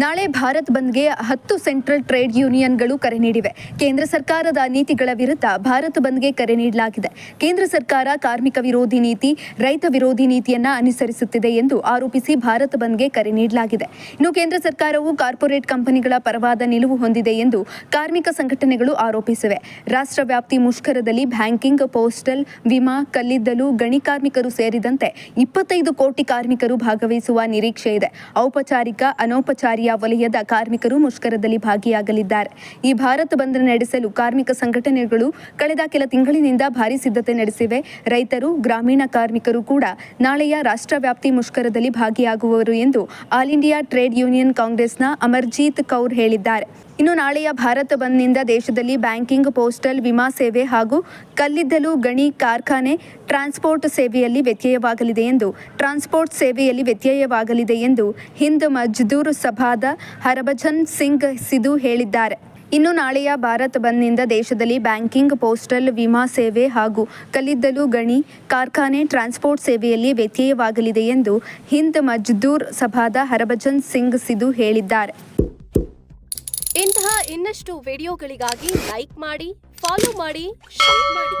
ನಾಳೆ ಭಾರತ್ ಬಂದ್ಗೆ ಹತ್ತು ಸೆಂಟ್ರಲ್ ಟ್ರೇಡ್ ಯೂನಿಯನ್ಗಳು ಕರೆ ನೀಡಿವೆ. ಕೇಂದ್ರ ಸರ್ಕಾರದ ನೀತಿಗಳ ವಿರುದ್ಧ ಭಾರತ್ ಬಂದ್ಗೆ ಕರೆ ನೀಡಲಾಗಿದೆ. ಕೇಂದ್ರ ಸರ್ಕಾರ ಕಾರ್ಮಿಕ ವಿರೋಧಿ ನೀತಿ, ರೈತ ವಿರೋಧಿ ನೀತಿಯನ್ನ ಅನುಸರಿಸುತ್ತಿದೆ ಎಂದು ಆರೋಪಿಸಿ ಭಾರತ್ ಬಂದ್ಗೆ ಕರೆ ನೀಡಲಾಗಿದೆ. ಇನ್ನು ಕೇಂದ್ರ ಸರ್ಕಾರವು ಕಾರ್ಪೊರೇಟ್ ಕಂಪನಿಗಳ ಪರವಾದ ನಿಲುವು ಹೊಂದಿದೆ ಎಂದು ಕಾರ್ಮಿಕ ಸಂಘಟನೆಗಳು ಆರೋಪಿಸಿವೆ. ರಾಷ್ಟ್ರ ವ್ಯಾಪ್ತಿ ಮುಷ್ಕರದಲ್ಲಿ ಬ್ಯಾಂಕಿಂಗ್, ಪೋಸ್ಟಲ್, ವಿಮಾ, ಕಲ್ಲಿದ್ದಲು, ಗಣಿ ಕಾರ್ಮಿಕರು ಸೇರಿದಂತೆ ಇಪ್ಪತ್ತೈದು ಕೋಟಿ ಕಾರ್ಮಿಕರು ಭಾಗವಹಿಸುವ ನಿರೀಕ್ಷೆ ಇದೆ. ಔಪಚಾರಿಕ ಅನೌಪಚಾರಿಕ ವಲಯದ ಕಾರ್ಮಿಕರು ಮುಷ್ಕರದಲ್ಲಿ ಭಾಗಿಯಾಗಲಿದ್ದಾರೆ. ಈ ಭಾರತ್ ಬಂದ್ ನಡೆಸಲು ಕಾರ್ಮಿಕ ಸಂಘಟನೆಗಳು ಕಳೆದ ಕೆಲ ತಿಂಗಳಿನಿಂದ ಭಾರಿ ಸಿದ್ಧತೆ ನಡೆಸಿವೆ. ರೈತರು, ಗ್ರಾಮೀಣ ಕಾರ್ಮಿಕರು ಕೂಡ ನಾಳೆಯ ರಾಷ್ಟ್ರವ್ಯಾಪ್ತಿ ಮುಷ್ಕರದಲ್ಲಿ ಭಾಗಿಯಾಗುವರು ಎಂದು ಆಲ್ ಇಂಡಿಯಾ ಟ್ರೇಡ್ ಯೂನಿಯನ್ ಕಾಂಗ್ರೆಸ್ನ ಅಮರ್ಜೀತ್ ಕೌರ್ ಹೇಳಿದ್ದಾರೆ. ಇನ್ನು ನಾಳೆಯ ಭಾರತ ಬಂದ್ನಿಂದ ದೇಶದಲ್ಲಿ ಬ್ಯಾಂಕಿಂಗ್, ಪೋಸ್ಟಲ್, ವಿಮಾ ಸೇವೆ ಹಾಗೂ ಕಲ್ಲಿದ್ದಲು, ಗಣಿ, ಕಾರ್ಖಾನೆ, ಟ್ರಾನ್ಸ್ಪೋರ್ಟ್ ಸೇವೆಯಲ್ಲಿ ವ್ಯತ್ಯಯವಾಗಲಿದೆ ಎಂದು, ಟ್ರಾನ್ಸ್ಪೋರ್ಟ್ ಸೇವೆಯಲ್ಲಿ ವ್ಯತ್ಯಯವಾಗಲಿದೆ ಎಂದು ಹಿಂದ್ ಮಜ್ದೂರ್ ಸಭಾದ ಹರಭಜನ್ ಸಿಂಗ್ ಸಿಧು ಹೇಳಿದ್ದಾರೆ. ಇನ್ನು ನಾಳೆಯ ಭಾರತ್ ಬಂದ್ನಿಂದ ದೇಶದಲ್ಲಿ ಬ್ಯಾಂಕಿಂಗ್, ಪೋಸ್ಟಲ್, ವಿಮಾ ಸೇವೆ ಹಾಗೂ ಕಲ್ಲಿದ್ದಲು ಗಣಿ, ಕಾರ್ಖಾನೆ, ಟ್ರಾನ್ಸ್ಪೋರ್ಟ್ ಸೇವೆಯಲ್ಲಿ ವ್ಯತ್ಯಯವಾಗಲಿದೆ ಎಂದು ಹಿಂದ್ ಮಜ್ದೂರ್ ಸಭಾದ ಹರಭಜನ್ ಸಿಂಗ್ ಸಿಧು ಹೇಳಿದ್ದಾರೆ. ಇಂತಹ ಇನ್ನಷ್ಟು ವಿಡಿಯೋಗಳಿಗಾಗಿ ಲೈಕ್ ಮಾಡಿ, ಫಾಲೋ ಮಾಡಿ, ಶೇರ್ ಮಾಡಿ.